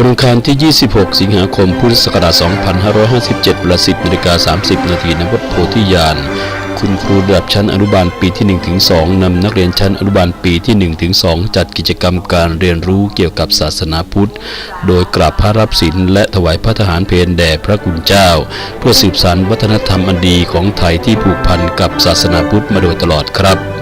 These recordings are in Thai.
วันอังคารที่ 26 สิงหาคม พุทธศักราช 2557เวลา10นาฬิกา30 นาทีณวัดโพธิญาณ คุณครูระดับชั้นอนุบาลปีที่1ถึง2นำนักเรียนชั้นอนุบาลปีที่1ถึง2จัดกิจกรรมการเรียนรู้เกี่ยวกับศาสนาพุทธ โดยกราบพระรับศีลและถวายพระทหารเพลแด่พระคุณเจ้า เพื่อสืบสานวัฒนธรรมอันดีของไทยที่ผูกพันกับศาสนาพุทธมาโดยตลอดครับ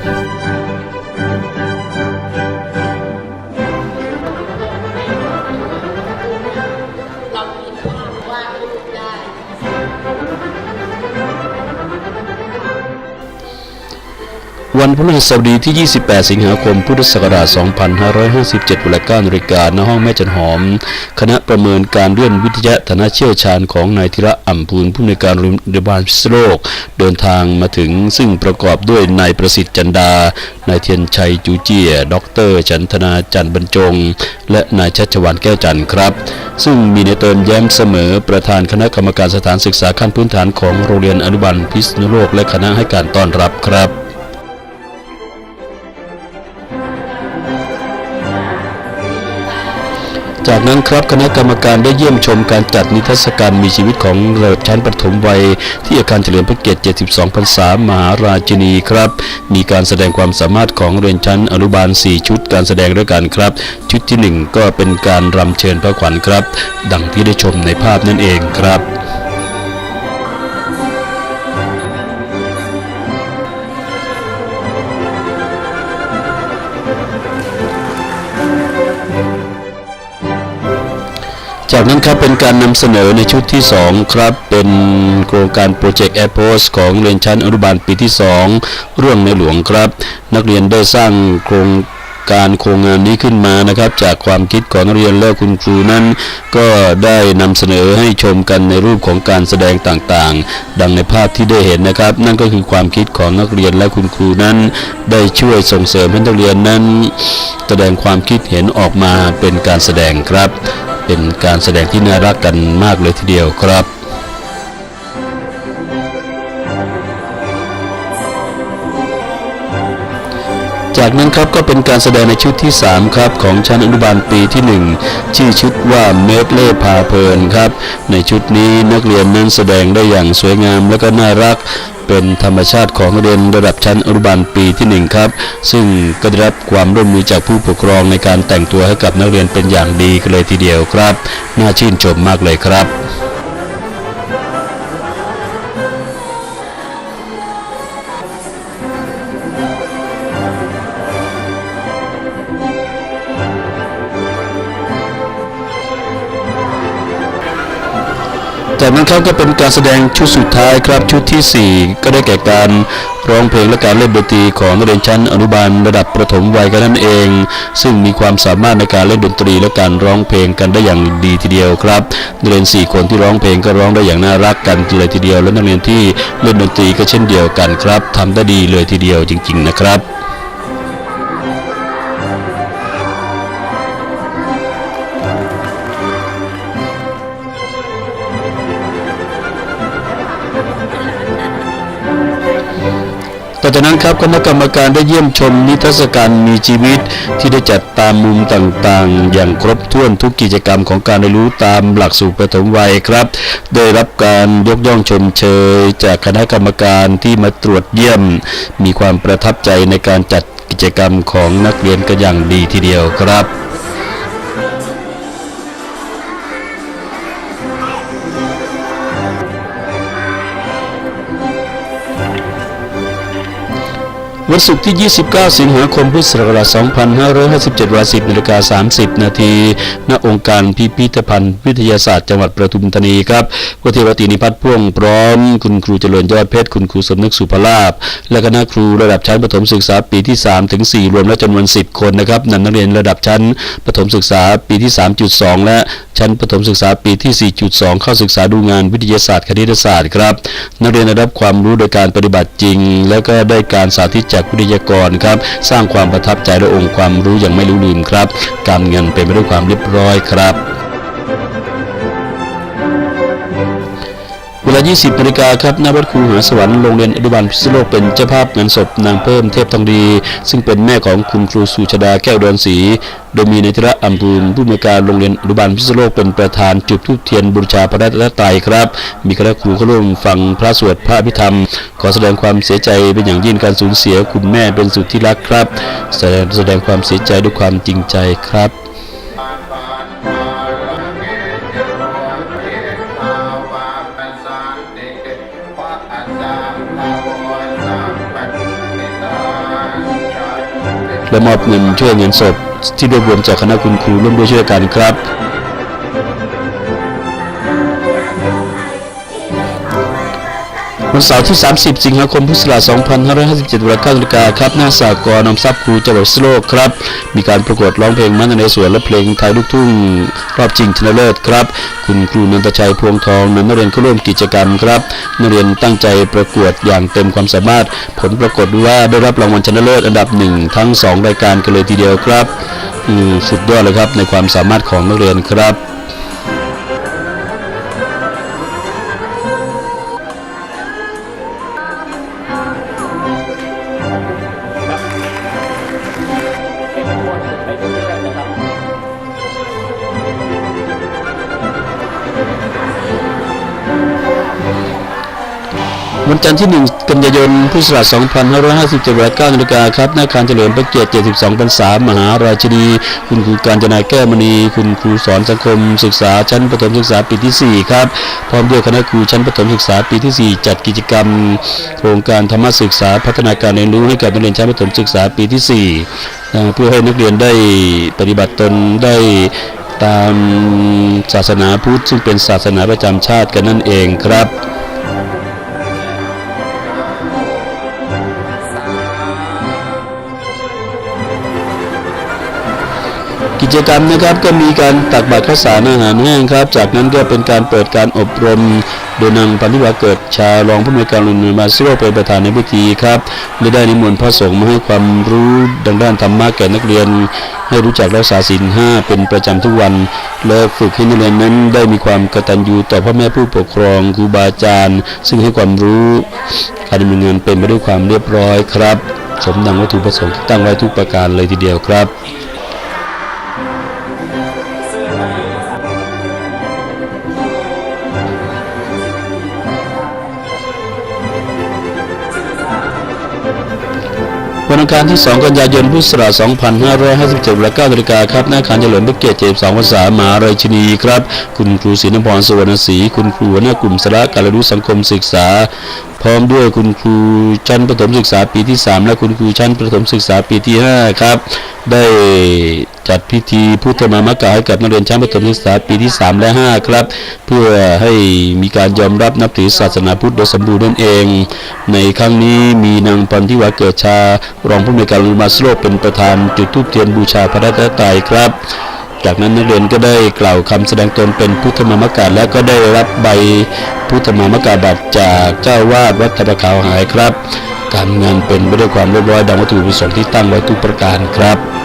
วันพฤหัสบดีที่ 28 สิงหาคม พุทธศักราช 2557เวลา9นาฬิกาณห้องแม่จันหอม คณะประเมินการเลื่อนวิทยาฐานะเชี่ยวชาญของนายธีระอ่ำพูนผู้ในการโรงพยาบาลพิษโลก เดินทางมาถึงซึ่งประกอบด้วยนายประสิทธิ์จันดา นายเทียนชัยจูเจียดรจันทนาจันบรรจง และนายชัชวานแก้วจันทร์ครับ ซึ่งมีในเติมแย้มเสมอประธานคณะกรรมการสถานศึกษาขั้นพื้นฐานของโรงเรียนอนุบาลพิษณุโลกและคณะให้การต้อนรับครับ จากนั้นครับคณะกรรมการได้เยี่ยมชมการจัดนิทรรศการมีชีวิตของระดับชั้นประถมวัย ที่อาคารเฉลิมพระเกียรติ 72 พรรษามหาราชินีครับ มีการแสดงความสามารถของเรียนชั้นอนุบาล 4 ชุดการแสดงด้วยกันครับ ชุดที่ 1 ก็เป็นการรำเชิญพระขวัญครับ ดังที่ได้ชมในภาพนั่นเองครับ จากนั้นครับเป็นการนำเสนอในชุดที่ 2 ครับ เป็นโครงการโปรเจกต์แอร์โพสของเรียนชั้นอนุบาลปีที่ 2 เรื่องในหลวงครับ นักเรียนได้สร้างโครงการโครงงานนี้ขึ้นมานะครับ จากความคิดของนักเรียนและคุณครูนั้น ก็ได้นำเสนอให้ชมกันในรูปของการแสดงต่างๆ ดังในภาพที่ได้เห็นนะครับ นั่นก็คือความคิดของนักเรียนและคุณครูนั้น ได้ช่วยส่งเสริมให้นักเรียนนั้น แสดงความคิดเห็นออกมาเป็นการแสดงครับ เป็นการแสดงที่น่ารักกันมากเลยทีเดียวครับจากนั้นครับก็เป็นการแสดงในชุดที่ 3 ครับ ของชั้นอนุบาลปีที่ 1 ชื่อชุดว่าเมดเล่พาเพลินครับ ในชุดนี้นักเรียนนั้นแสดงได้อย่างสวยงามและก็น่ารัก เป็นธรรมชาติของนักเรียนระดับชั้นอนุบาลปีที่1ครับซึ่งก็ได้รับความร่วมมือจากผู้ปกครองในการแต่งตัวให้กับนักเรียนเป็นอย่างดีกันเลยทีเดียวครับ น่าชื่นชมมากเลยครับ จากนั้นครับก็เป็นการแสดงชุดสุดท้ายครับชุดทีสี่ 4 ก็ได้แก่การร้องเพลงและการเล่นดนตรีของนักเรียนชั้นอนุบาลระดับประถมวัยกันนั่นเอง ซึ่งมีความสามารถในการเล่นดนตรีและการร้องเพลงกันได้อย่างดีทีเดียวครับนักเรียน 4 คนที่ร้องเพลงก็ร้องได้อย่างน่ารักกันเลยทีเดียว และนักเรียนที่เล่นดนตรีก็เช่นเดียวกันครับทำได้ดีเลยทีเดียวจริง ๆ นะครับ ต่อจากนั้นครับคณะกรรมการได้เยี่ยมชมนิทรรศการมีชีวิต ที่ได้จัดตามมุมต่างๆ อย่างครบถ้วนทุกกิจกรรมของการเรียนรู้ตามหลักสูตรประถมวัยครับได้รับการยกย่องชมเชย จากคณะกรรมการที่มาตรวจเยี่ยม มีความประทับใจในการจัดกิจกรรมของนักเรียนกันอย่างดีทีเดียวครับ วันศุกร์ที่ 29 สิงหาคม พุทธศักราช 2557เวลา10นาฬิกา30 นาที ณ องค์การพิพิธภัณฑ์วิทยาศาสตร์จังหวัดประทุมธานีครับวทีรตินิพัฒน์พ่วงพร้อม คุณครูเจริญยอดเพชร คุณครูสมนึกสุภลาภ และคณะครูระดับชั้นประถมศึกษาปีที่ 3 ถึง 4 รวมแล้วจำนวน 10 คนนะครับนำนักเรียนระดับชั้นประถมศึกษาปีที่ 3.2 และชั้นประถมศึกษาปีที่ 4.2 เข้าศึกษาดูงานวิทยาศาสตร์คณิตศาสตร์ครับ นักเรียนได้รับความรู้โดยการปฏิบัติจริง และก็ได้การสาธิตจากวิทยากรครับ สร้างความประทับใจและองค์ความรู้อย่างไม่รู้ลืมครับ การเงินเป็นไปด้วยความเรียบร้อยครับ ลลา 20นาฬิกาครับณวัดครูหาสวรรค์โรงเรียนอนุบาลพิษณุโลกเป็นเจ้าภาพงานศพนางเพิ่มเทพทองดี ซึ่งเป็นแม่ของคุณครูสุชาดาแก้วดอนศรีโดยมีนายธระอัมพูนผู้อำนวยการโรงเรียนอนุบาลพิษณุโลกเป็นประธานจุดธูปเทียนบูชาพระรัตนตรัยครับ มีคณะครูเข้าร่วมฟังพระสวดพระอภิธรรม ขอแสดงความเสียใจเป็นอย่างยิ่งการสูญเสียคุณแม่เป็นสุดที่รักครับ แสดงแสดงความเสียใจด้วยความจริงใจครับ และมอบเงินช่วยเงินศพที่รวบรวมจากคณะคุณครูร่วมด้วยช่วยกันครับ วันเสาร์ที่ 30 สิงหาคมพุทธศักราช2557เวลา9นาฬิกาครับ หน้าสากรณ์นำทรัพย์ครูจังหวัดพิษณุโลกครับ มีการประกวดร้องเพลงมันในสวนและเพลงไทยลูกทุ่งรอบชิงชนะเลิศครับ คุณครูนันทชัยพวงทองนำนักเรียนเข้าร่วมกิจกรรมครับนักเรียนตั้งใจประกวดอย่างเต็มความสามารถ ผลปรากฏว่าได้รับรางวัลชนะเลิศอันดับหนึ่งทั้งสองรายการกันเลยทีเดียวครับสุดยอดเลยครับในความสามารถของนักเรียนครับ วันจันทร์ที่ 1 กันยายน พุทธศักราช2557เวลา9นาฬิกาครับหน้าอาคารเฉลิมพระเกียรติ 72พรรษามหาราชินี คุณครูการจนาแก้วมณี คุณครูสอนสังคม ศึกษาชั้นประถมศึกษาปีที่ 4 ครับ พร้อมด้วยคณะครูชั้นประถมศึกษาปีที่ 4 จัดกิจกรรม โครงการธรรมศึกษาพัฒนาการเรียนรู้ให้กับนักเรียนชั้นประถมศึกษาปีที่ 4 เพื่อให้นักเรียนได้ปฏิบัติตนได้ตามศาสนาพุทธซึ่งเป็นศาสนาประจำชาติกันนั่นเองครับ กิจกรรมนะครับก็มีการตักบาตรข้าวสารอาหารแห้งครับ จากนั้นก็เป็นการเปิดการอบรม โดยนางพันธิวาเกิดชารองผู้อำนวยการโรงเรียนมาซิโรเป็นประธานในพิธีครับและได้นิมนต์พระสงฆ์มาให้ความรู้ดังด้านธรรมะแก่นักเรียน ให้รู้จักรักษาศีลห้าเป็นประจำทุกวัน และฝึกให้นักเรียนนั้นได้มีความกตัญญูต่อพ่อแม่ผู้ปกครองครูบาอาจารย์ ซึ่งให้ความรู้การดำเนินงานเป็นไปด้วยความเรียบร้อยครับ สมดังวัตถุประสงค์ที่ตั้งไว้ทุกประการเลยทีเดียวครับ วันอังคารที่ 2 กันยายนพุทธศักราช 2557เวลา9นาฬิกาครับหน้าอาคารเฉลิมพระเกียรติ72ภาษามหาราชินีครับ คุณครูศรีนพรสุวรรณศรีคุณครูหัวหน้ากลุ่มสาระการรู้สังคมศึกษา พร้อมด้วยคุณครูชั้นประถมศึกษาปีที่ 3 และคุณครูชั้นประถมศึกษาปีที่ 5 ครับ ได้ จัดพิธีพุทธมามกะให้กับนักเรียนชั้นประถมศึกษาปีที่ 3 และ 5 ครับ เพื่อให้มีการยอมรับนับถือศาสนาพุทธโดยสมบูรณ์นั่นเอง ในครั้งนี้มีนางพันธิวาเกิดชา รองผู้อำนวยการโรงเรียนมาสโลกเป็นประธานจุดธูปเทียนบูชาพระรัตนตรัยครับจากนั้นนักเรียนก็ได้กล่าวคำแสดงตนเป็นพุทธมามกะและก็ได้รับใบพุทธมามกะบัตรจากเจ้าวาดวัดตะประขาวหายครับ การงานเป็นไปด้วยความเรียบร้อยดังวัตถุประสงค์ที่ตั้งไว้ทุกประการครับ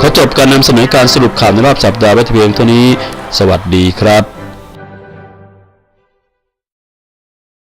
ขอจบการนำเสนอการสรุปข่าวในรอบสัปดาห์ไว้เพียงเท่านี้ สวัสดีครับ